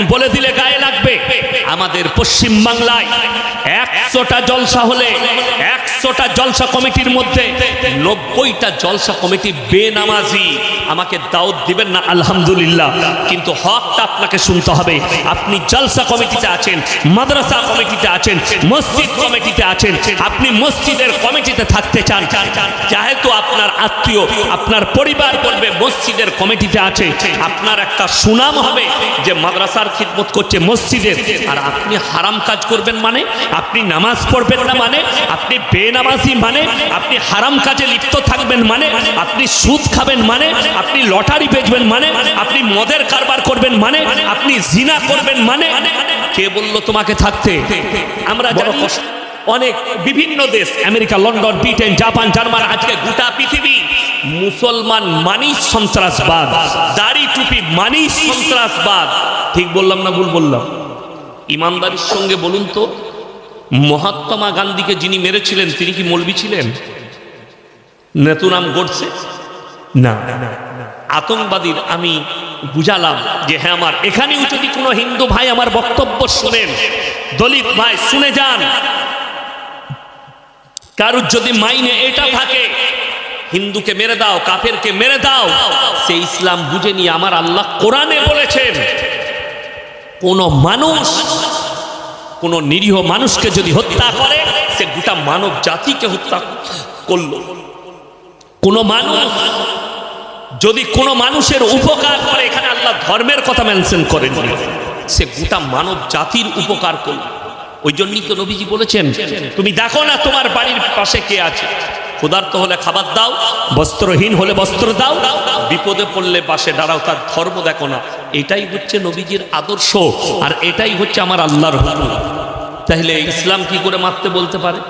বলে দিলে গায়ে লাগবে। আমাদের পশ্চিম বাংলায় একশোটা জলসা হলে একশোটা জলসা কমিটির মধ্যে নব্বইটা জলসা কমিটি বেনামাজি। আমাকে দাওয়াত দিবেন না, আলহামদুলিল্লাহ। কিন্তু হকটা আপনাকে শুনতে হবে। আপনি জলসা কমিটিতে আছেন, মাদ্রাসা কমিটিতে আছেন, মসজিদ কমিটিতে আছেন। আপনি মসজিদের কমিটিতে থাকতে চান। যেহেতু আপনার আত্মীয়, আপনার পরিবার বলবে মসজিদের কমিটিতে আছে। আপনার একটা সুনাম হবে যে মাদ্রাসার খিদমত করছে মসজিদের। আর আপনি হারাম কাজ করবেন মানে আপনি নামাজ পড়বেন না মানে আপনি বেনামাজি মানে আপনি হারাম কাজে লিপ্ত থাকবেন মানে আপনি সুদ খাবেন মানে আপনি লটারি বেচবেন মানে আপনি মদের কারবার করবেন মানে আপনি জিনা করবেন মানে। কে বলল তোমাকে থাকতে? আমরা জানি অনেক বিভিন্ন দেশ America London Britain Japan German আজকে গোটা পৃথিবী মুসলমান মানি সন্ত্রাসবাদ দাড়ি টুপি মানি সন্ত্রাসবাদ। ঠিক বললাম না ভুল বললাম? ইমানদারির সঙ্গে বলুন তো, মহাত্মা গান্ধীকে যিনি মেরেছিলেন, তিনি কি মলবি ছিলেন? নেতুনাম গড়ছে না আতঙ্কবাদীর আমি বুঝালাম যে হ্যাঁ আমার এখানেও যদি কোনো হিন্দু ভাই আমার বক্তব্য শোনেন, দলিত ভাই, শুনে যান। কারুর যদি মাইনে এটা থাকে, হিন্দুকে মেরে দাও, কাফেরকে মেরে দাও, সে ইসলাম বুঝে নিয়ে আমার আল্লাহ কোরআনে বলেছেন। কোন মানুষ, কোনো নিরীহ মানুষকে যদি হত্যা করে, সে গোটা মানব জাতিকে হত্যা করল। কোন মানুষ যদি কোন মানুষের উপকার করে, এখানে আল্লাহ ধর্মের কথা মেনশন করেন। সে গোটা মানব জাতির উপকার করল। ওই জন্যই তো নবীজি বলেছেন, তুমি দেখো না তোমার বাড়ির পাশে কে আছে। ক্ষুধার্ত হলে খাবার দাও, বস্ত্রহীন হলে বস্ত্র দাও বিপদে পড়লে পাশে দাঁড়াও, তার ধর্ম দেখো না। এটাই হচ্ছে নবীজির আদর্শ আর এটাই হচ্ছে আমার আল্লাহর তাহলে ইসলাম কি করে মারতে বলতে পারে?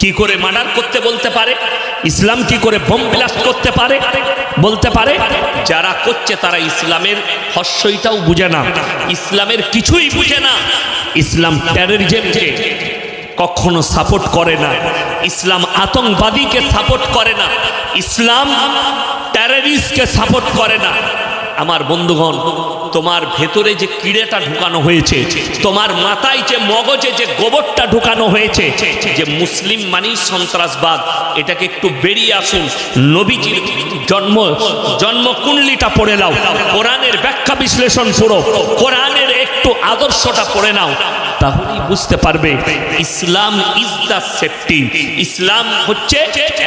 কি করে মার্ডার করতে বলতে পারে? ইসলাম কি করে বোম ব্লাস্ট করতে পারে? বলতে পারে, যারা করছে তারা ইসলামের হস্যইটাও বুঝে না, ইসলামের কিছুই বুঝে না। ইসলাম টেররিজমকে কখনো সাপোর্ট করে না, ইসলাম আতঙ্কবাদীকে সাপোর্ট করে না। ইসলাম টেররিস্টকে সাপোর্ট করে না। আমার বন্ধুগণ, তোমার ভেতরে যে কিড়েটা ঢুকানো হয়েছে, তোমার মাথায় যে মগজে যে গোবরটা ঢুকানো হয়েছে, যে মুসলিম মানি সন্ত্রাসবাদ, এটাকে একটু বেরিয়ে আসুন। নবীজির জন্ম, জন্মকুণ্ডলিটা পড়ে নাও। কোরআনের ব্যাখ্যা বিশ্লেষণ পুরো কোরআনের একটু আদর্শটা পড়ে নাও। তাহলেই বুঝতে পারবে ইসলাম ইজ দ্য সেফটি ইসলাম হচ্ছে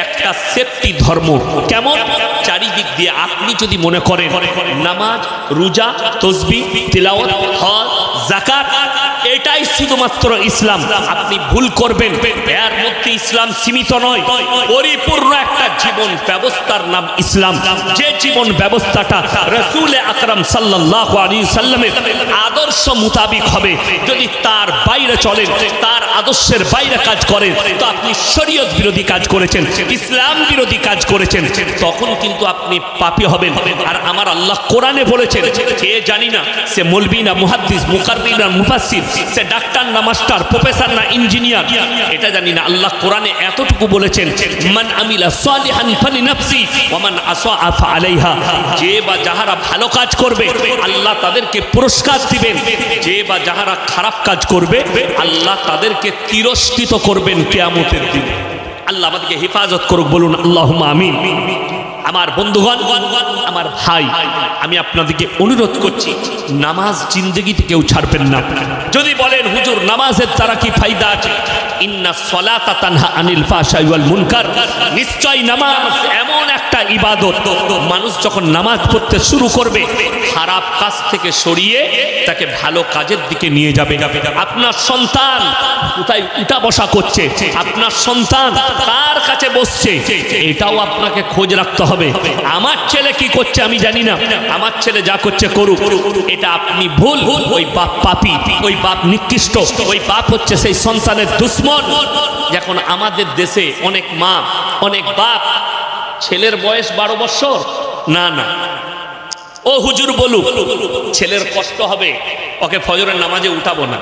একটা সেফটি ধর্ম। কেমন? চারিদিক দিয়ে আপনি যদি মনে করেন, নামাজ, রোজা, তসবি, তিলাওয়াত, হজ জাকাত এটাই শুধুমাত্র ইসলাম। আপনি ভুল করবেন। এর মধ্যে ইসলাম সীমিত নয়। পরিপূর্ণ একটা জীবন ব্যবস্থার নাম ইসলাম। যে জীবন ব্যবস্থাটা রসুল আকরাম সাল্লাহ আলী সাল্লামের আদর্শ মোতাবিক হবে। যদি তার বাইরে চলেন, তার আদর্শের বাইরে কাজ করেন, তো আপনি শরীয়ত বিরোধী কাজ করেছেন, ইসলাম বিরোধী কাজ করেছেন, তখন কিন্তু আপনি পাপি হবেন। আর আমার আল্লাহ কোরআনে বলেছেন কে জানি না, সে মলবি না, মুহাদ্দিস মুকারবি না সে ডাক্তার না মাস্টার, প্রফেসর না ইঞ্জিনিয়ার। এটা জানি না, আল্লাহ কোরআনে এতটুকু বলেছেন, মান আমিলা সালিহান ফালি নাফসি ওয়া মান আসা আলাইহা যে বা যাহারা ভালো কাজ করবে, আল্লাহ তাদেরকে পুরস্কার দিবেন। যে বা যাহারা খারাপ কাজ করবে, আল্লাহ তাদেরকে তিরস্কৃত করবেন কিয়ামতের দিনে। আল্লাহ আমাদেরকে হেফাজত করুক, বলুন আল্লাহ আমিন। আমার বন্ধুগণ, আমার ভাই, আমি আপনাদেরকে অনুরোধ করছি, নামাজ জিন্দগিতে কেউ ছাড়বেন না। যদি বলেন, হুজুর, নামাজের দ্বারা কি ফায়দা আছে? ইন্না সলাতা তানহা আনিল ফাহশাই ওয়াল মুনকার। নিশ্চয় নামাজ এমন একটা ইবাদত, মানুষ যখন নামাজ পড়তে শুরু করবে, খারাপ কাজ থেকে সরিয়ে তাকে ভালো কাজের দিকে নিয়ে যাবে। আপনার সন্তান কোথায় উঠা বসা করছে? আপনার সন্তান কার কাছে বসছে? এটাও আপনাকে খোঁজ রাখতে হবে। আমার ছেলে কি করছে আমি জানি না। আমার ছেলে যা করছে করুক। এটা আপনি ভুল। ওই বাপ পাপি, ওই বাপ নিকৃষ্ট, ওই বাপ হচ্ছে সেই সন্তানের দুশ্মন। যখন আমাদের দেশে অনেক মা, অনেক বাপ, ছেলের বয়স বারো বছর। না না। ও হুজুর বলুক, ছেলের কষ্ট হবে। ওকে ফজরের নামাজে উঠাবো না।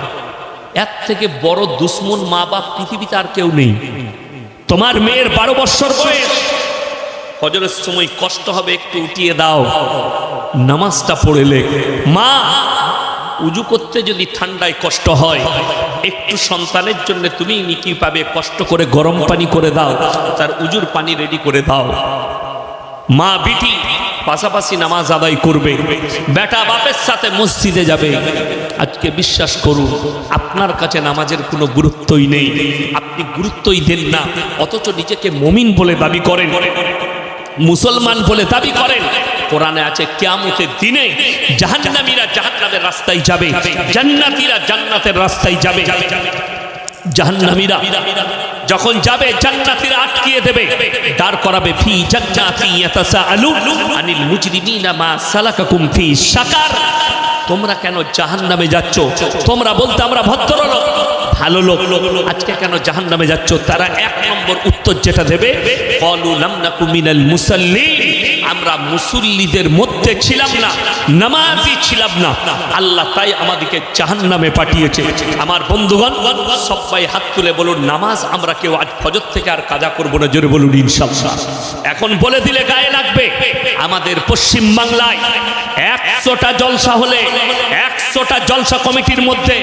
এর থেকে বড় দুশ্মন মা বাপ পৃথিবীতে আর কেউ নেই। তোমার মেয়ের বারো বছর বয়স। ফজরের সময় কষ্ট হবে, একটু উঠিয়ে দাও। নামাজটা পড়েলে, মা, উজু করতে যদি ঠান্ডায় কষ্ট হয়, একটু সন্তানের জন্য তুমি নিকি পাবে, কষ্ট করে গরম পানি করে দাও, তার উজুর পানি রেডি করে দাও। মা, বিটি, পাশাপাশি নামাজ আদায় করবে। বেটা বাপের সাথে মসজিদে যাবে। আজকে বিশ্বাস করুন, আপনার কাছে নামাজের কোনো গুরুত্বই নেই। আপনি গুরুত্বই দেন না, অথচ নিজেকে মমিন বলে দাবি করেন। মুসলমান বলে দাবি করেন, কোরআনে আছে কেমতের দিনে জাহান্নামীরা জাহান্নামের রাস্তায় যাবে, জান্নাতীরা জান্নাতের রাস্তায় যাবে। জাহান্নামীরা যখন যাবে, জান্নাতীরা আটকিয়ে দেবে, দাঁড় করাবে, ফি জান্নাতি ইয়াতাসাআলু আনিল মুজরিমিনা মা সালাকাকুম ফি সাকার তোমরা কেন জাহান নামে যাচ্ছ? তোমরা বলতে আমরা ভদ্র ভদ্রলোক ভালো লোক আজকে কেন জাহান নামে যাচ্ছ? তারা এক নম্বর উত্তর যেটা দেবে, কলু আমরা মুসল্লিদের মধ্যে ছিলাম না, নামাজি ছিলাম না। আল্লাহ তাই আমাদেরকে চাহান জাহান্নামে পাঠিয়েছে। আমার বন্ধুগণ, সবাই হাত তুলে বলুন, নামাজ আমরা কেউ আজ ফজর থেকে আর কাজা করব না, জোরে বলুন ইনশাল্লাহ এখন বলে দিলে গায়ে লাগবে, আমাদের পশ্চিম বাংলায় একশোটা জলসা হলে একশোটা জলসা কমিটির মধ্যে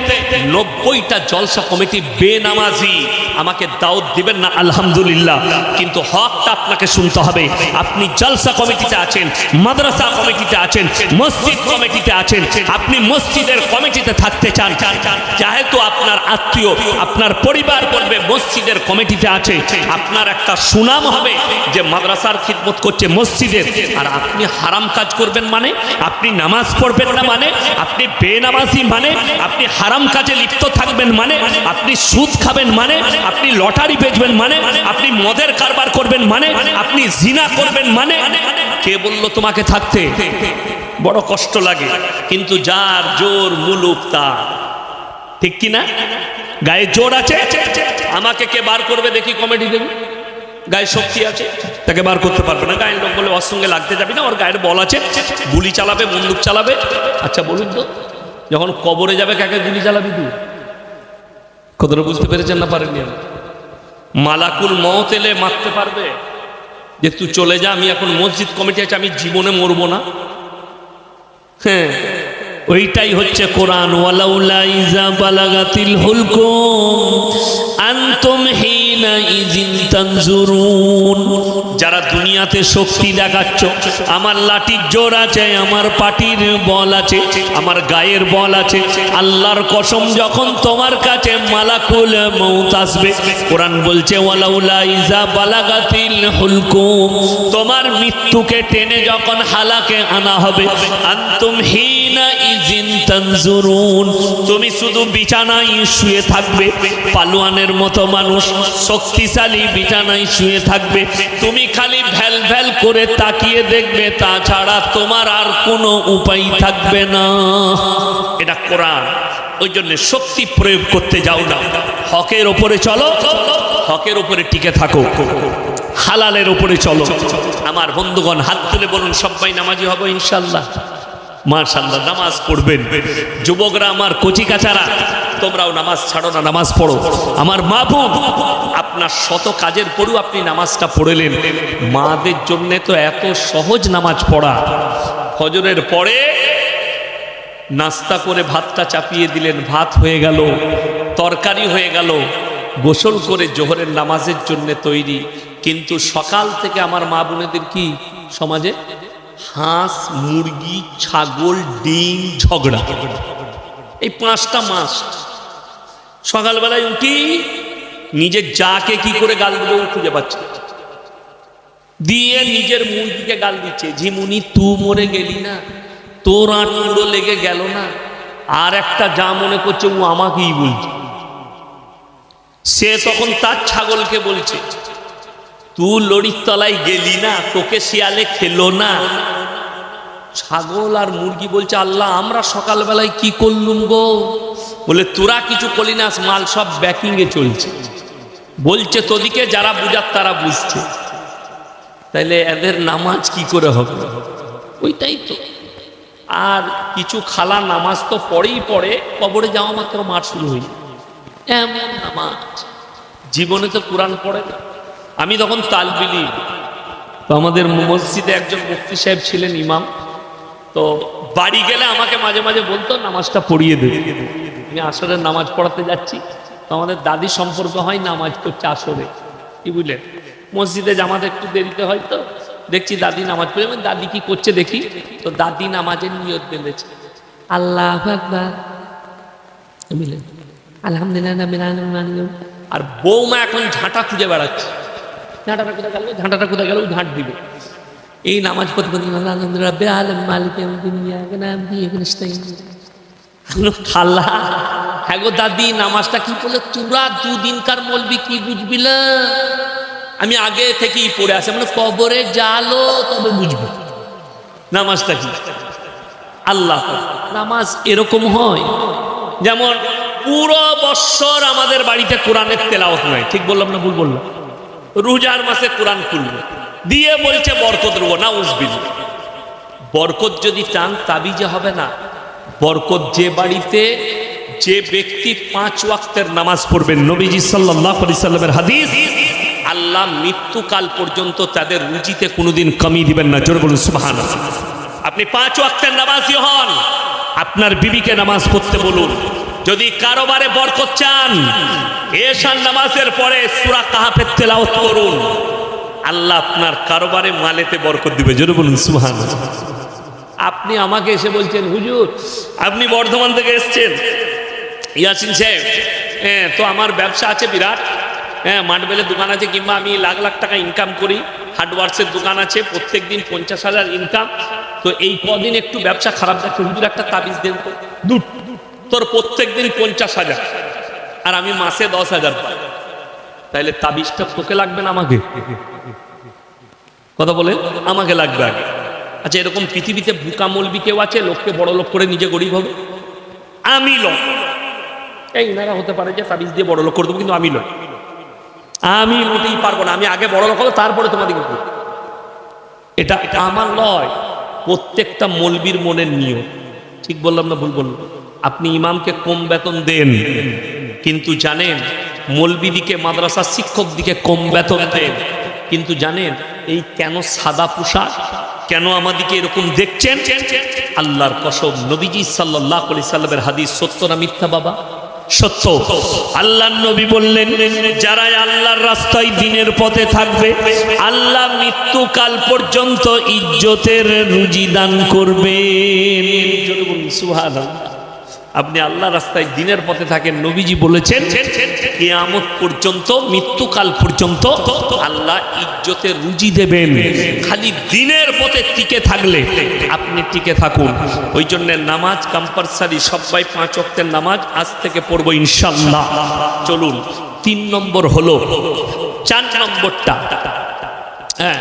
নব্বইটা জলসা কমিটি বেনামাজি। আমাকে দাওয়াত দিবেন না, আলহামদুলিল্লাহ। কিন্তু হকটা আপনাকে শুনতে হবে। আপনি জলসা কমিটিতে আছেন, মাদ্রাসা কমিটিতে আছেন, মসজিদ কমিটিতে আছেন, আপনি মসজিদের কমিটিতে থাকতে চান। যেহেতু আপনার আত্মীয়, আপনার পরিবার বলবে মসজিদের কমিটিতে আছে। আপনার একটা সুনাম হবে যে মাদ্রাসার খিদমত করছে মসজিদের। আর আপনি হারাম কাজ করবেন মানে? আপনি নামাজ পড়বেন না মানে? আপনি বেনামাজি মানে আপনি হারাম কাজে লিপ্ত থাকবেন মানে আপনি সুদ খাবেন মানে আপনি লটারি বেচবেন মানে আপনি মদের কারবার করবেন মানে আপনি জিনা করবেন মানে কে বলল তোমাকে থাকতে? বড় কষ্ট লাগে। কিন্তু যার জোর মুলুক তার। ঠিক কি না গায়ে জোর আছে? আমাকে কে বার করবে দেখি কমেডি দেবে গায়ে শক্তি আছে? তাকে বার করতে পারবে না। গায়ের লোক বলে ওর সঙ্গে লাগতে যাবি না। ওর গায়ের বল আছে। গুলি চালাবে, বন্দুক চালাবে। আচ্ছা বলুন তো। যখন কবরে যাবে, কাকে গুলি চালাবি তুই? কতটা বুঝতে পেরেছেন না পারেননি মালাকুল মত এলে মারতে পারবে। যে তুই চলে যা, আমি এখন মসজিদ কমিটি আছে, আমি জীবনে মরবো না। হ্যাঁ ওইটাই হচ্ছে কোরআন। ওয়ালাউলা ইজা বালাগাতিল হুলকুম আনতুম তানজুরুন যারা দুনিয়াতে শক্তি দেখাচ্ছ, আমার লাঠির জোর আছে, আমার পাটির বল আছে, আমার গায়ের বল আছে, আল্লাহর কসম যখন তোমার কাছে মালাকুল মৌত আসবে, কোরআন বলছে তোমার মৃত্যুকে টেনে যখন হালাকে আনা হবে, আনতুম তানজুরুন তুমি শুধু বিছানায় শুয়ে থাকবে, পালোয়ানের মতো মানুষ, শক্তিশালী বিছানায় শুয়ে থাকবে। তুমি খালি ভ্যাল ভ্যাল করে তাকিয়ে দেখবে, তাছাড়া তোমার আর কোনো উপায় থাকবে না। এটা কোরআন। ওই জন্য শক্তি প্রয়োগ করতে যাও না। হকের ওপরে চলো, হকের ওপরে টিকে থাকো। হালালের ওপরে চলো। আমার বন্ধুগণ, হাত তুলে বলুন, সবাই নামাজি হব ইনশাল্লাহ। মাশাল্লাহ নামাজ পড়বেন। যুবকরা আমার কচি কাচারা, তোমরাও নামাজ ছাড়ো না, নামাজ পড়ো। আমার মা বোন, আপনার শত কাজের পরেও আপনি নামাজটা পড়েলেন। মাদের জন্য তো এত সহজ নামাজ পড়া। ফজরের পরে নাস্তা করে ভাতটা চাপিয়ে দিলেন, ভাত হয়ে গেল, তরকারি হয়ে গেল, গোসল করে জোহরের নামাজের জন্য তৈরি। কিন্তু সকাল থেকে আমার মা বোনেদের কি সমাজে? হাঁস, মুরগি, ছাগল, ডিম, ঝগড়া। এই পাঁচটা মাস সকালবেলায় উঠি, নিজের যাকে কি করে গাল দেবো খুঁজে পাচ্ছে দিয়ে নিজের মুরগিকে গাল দিচ্ছে, ঝিমুনি, তু মরে গেলি না, তোর আঁটুড়ো লেগে গেল না, আর একটা যা মনে করছে ও আমাকেই বলছে। সে তখন তার ছাগলকে বলছে তুই লড়ির তলায় গেলি না তোকে শিয়ালে খেলো না ছাগল আর মুরগি বলছে, আল্লাহ, আমরা সকালবেলায় কি করলুম গো? বলে, তোরা কিছু করলি না, মাল সব ব্যাকিংয়ে চলছে। বলছে, তোদিকে যারা বুঝার, তারা বুঝছে। তাইলে এদের নামাজ কি করে হবে? ওইটাই তো। আর কিছু খালা নামাজ তো পড়েই পড়ে, কবরে যাওয়া মাত্র মার শুরু হয়ে। এমন নামাজ। জীবনে তো কোরআন পড়ে না। আমি তখন তালবিলি তো আমাদের মসজিদে একজন মুফতি সাহেব ছিলেন ইমাম তো বাড়ি গেলে আমাকে মাঝে মাঝে বলতো নামাজটা পড়িয়ে দেবে আমি আসরের নামাজ পড়াতে যাচ্ছি তো আমাদের দাদি সম্পর্ক হয় নামাজ পড়ছে আসরে কি বুঝলেন? মসজিদে জামাতে একটু দেরিতে হয় তো দেখছি দাদি নামাজ পড়ে আমি দাদি কি করছে দেখি? তো দাদি নামাজের নিয়ত বেঁধেছে। আল্লাহ বুঝলেন আলহামদুলিল্লাহ আর বৌমা এখন ঝাঁটা খুঁজে বেড়াচ্ছে। ঝাঁটাটা কোথায় গেল? ঝাঁটাটা কোথায় গেল? ঝাঁট দিবে। এই নামাজ আলহামদুলিল্লাহ রাব্বিল মালিক হ্যাঁ দাদি, নামাজটা কি বলে? তোরা দুদিনকার বলবি, কি বুঝবি না আমি আগে থেকেই পড়ে আসি মানে কবরে জালো তবে বুঝবি। নামাজটা কি? আল্লাহ নামাজ এরকম হয়, যেমন পুরো বৎসর আমাদের বাড়িতে কোরআনের তেলাওয়াত নয় ঠিক বললাম না ভুল বললাম? রোজার মাসে কোরআন খুলবো। দিয়ে বলছে, বরকত দেবো না উসবিল বরকত যদি চান, তাবিজে হবে না। বরকত যে বাড়িতে যে ব্যক্তি পাঁচ ওয়াক্তের নামাজ পড়বেন, নবীজি সাল্লাহ আলি সাল্লামের হাদিস, আল্লাহ মৃত্যুকাল পর্যন্ত তাদের রুজিতে কোনোদিন কমি দিবেন না। জোর বলুন সুবহান আপনি পাঁচ ওয়াক্তের নামাজি হন। আপনার বিবিকে নামাজ পড়তে বলুন। যদি কারোবারে বরকত চান এশান নামাজের পরে সুরা কাহাফের তেলাওয়াত করুন। আল্লাহ আপনার কারোবারে মালেতে বরকত দিবে, জোরে বলুন সুবহান আপনি আমাকে এসে বলছেন, হুজুর, আপনি বর্ধমান থেকে এসছেন। ইয়াসিন সাহেব হ্যাঁ তো আমার ব্যবসা আছে বিরাট। হ্যাঁ মাঠবেলের দোকান আছে, কিংবা আমি লাখ লাখ টাকা ইনকাম করি। হার্ডওয়ার্সের দোকান আছে প্রত্যেক দিন পঞ্চাশ হাজার ইনকাম তো এই কদিন একটু ব্যবসা খারাপ যাচ্ছে হুজুর একটা তাবিজ দেন তো। দুট তোর প্রত্যেক দিন পঞ্চাশ হাজার। আর আমি মাসে দশ হাজার পাই। তাইলে তাবিজটা তোকে লাগবে না আমাকে? কথা বলে? আমাকে লাগবে আগে। আচ্ছা এরকম পৃথিবীতে বুকা মলবি কেউ আছে? লোককে বড় লোক করে নিজে গরিব হবে? আমি লোক। এই ইনারা হতে পারে যে তাবিজ দিয়ে বড় লোক করে দেবো, কিন্তু আমি লোক। আমি মোটেই পারব না। আমি আগে বড় লোক হব, তারপরে তোমাদেরকে করব। এটা এটা আমার লয়। প্রত্যেকটা মলবির মনের নিয়ম। ঠিক বললাম না ভুল বললাম? আপনি ইমামকে কম বেতন দেন। কিন্তু জানেন মলবি দিকে মাদ্রাসার শিক্ষক দিকে কম বেতন দেন। কিন্তু জানেন, এই কেন সাদা পোশাক? কেন আমাদিকে এরকম দেখছেন? আল্লাহর কসম, নবীজি সাল্লাহ আলি সাল্লামের হাদিস সত্য না মিথ্যা বাবা? সত্য। আল্লাহ নবী বললেন যারা আল্লাহর রাস্তায় দিনের পথে থাকবে, আল্লাহ মৃত্যুকাল পর্যন্ত ইজ্জতের রুজি দান করবেন। সুবহানাল্লাহ। আপনি আল্লাহ রাস্তায় দিনের পথে থাকেন, নবীজি বলেছেন, কেয়ামত পর্যন্ত, মৃত্যুকাল পর্যন্ত আল্লাহ ইজ্জতে রুজি দেবেন। খালি দিনের পথে টিকে থাকলে আপনি টিকে থাকুন। ওই জন্য নামাজ কম্পালসারি সবাই পাঁচ অক্টের নামাজ আজ থেকে পড়ব ইনশাল্লাহ চলুন, তিন নম্বর হলো, চার নম্বরটা। হ্যাঁ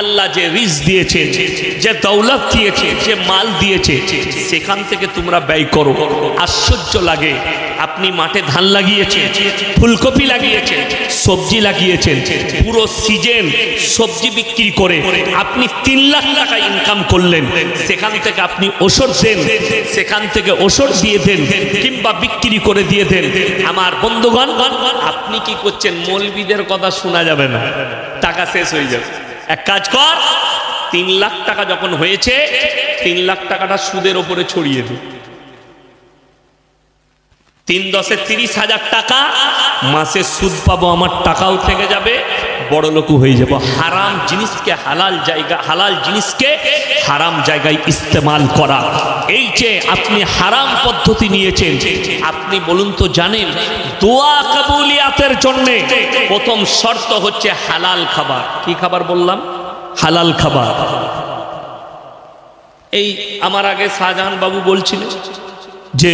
আল্লাহ যে রিজ দিয়েছে, যে দৌলত দিয়েছে, যে মাল দিয়েছে, সেখান থেকে তোমরা ব্যয় করো। আশ্চর্য লাগে, আপনি মাঠে ধান লাগিয়েছেন, ফুলকপি লাগিয়েছেন, সবজি লাগিয়েছেন, পুরো সিজন সবজি বিক্রি করে আপনি তিন লাখ টাকা ইনকাম করলেন। সেখান থেকে আপনি ওষুধ দেন, সেখান থেকে ওষুধ দিয়ে দেন, কিংবা বিক্রি করে দিয়ে দেন। আমার বন্ধুগণ, আপনি কি করছেন? মৌলবিদের কথা শোনা যাবে না। টাকা শেষ হয়ে যাবে। এক কাজ কর, তিন লাখ টাকা যখন হয়েছে, তিন লাখ টাকাটা সুদের ওপরে ছড়িয়ে দে। তিন দশে তিরিশ হাজার টাকা, মাসে সুদ পাবো, আমার টাকাও থেকে যাবে। বড় লোকও হয়ে যাব। হারাম জিনিসকে হালাল জায়গা, হালাল জিনিসকে হারাম জায়গায় ইস্তেমাল করা। এই যে আপনি হারাম পদ্ধতি নিয়েছেন, আপনি বলুন তো জানেন, দোয়া কাবুলিয়াতের জন্য প্রথম শর্ত হচ্ছে হালাল খাবার। কি খাবার বললাম? হালাল খাবার। এই আমার আগে শাহজাহান বাবু বলছিলেন যে,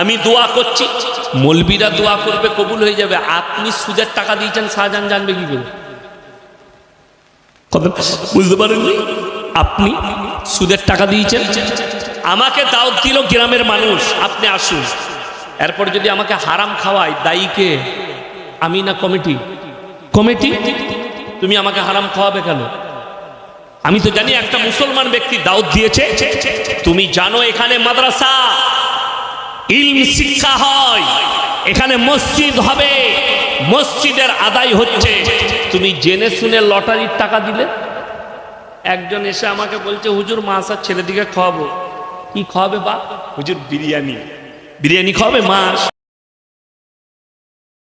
আমি দোয়া করছি মলবিরা দোয়া করবে, কবুল হয়ে যাবে। আপনি সুদের টাকা দিয়েছেন, শাহজাহান জানবে কি করে? বুঝতে পারেননি? আপনি সুদের টাকা দিয়েছেন? আমাকে দাওয়াত দিল গ্রামের মানুষ, আপনি আসুন। এরপর যদি আমাকে হারাম খাওয়ায় দায়ীকে আমি না কমিটি? কমিটি? তুমি আমাকে হারাম খাওয়াবে কেন? আমি তো জানি একটা মুসলমান ব্যক্তি দাওয়াত দিয়েছে। তুমি জানো এখানে মাদ্রাসা। ইলম শিক্ষা হয়। এখানে মসজিদ হবে। মসজিদের আদায় হচ্ছে। তুমি জেনে শুনে লটারির টাকা দিলে? একজন এসে আমাকে বলছে হুজুর মাছ আর ছেলেদিকে খাওয়াবো। কি খাওয়াবে বা হুজুর বিরিয়ানি। বিরিয়ানি খাওয়াবে মাছ?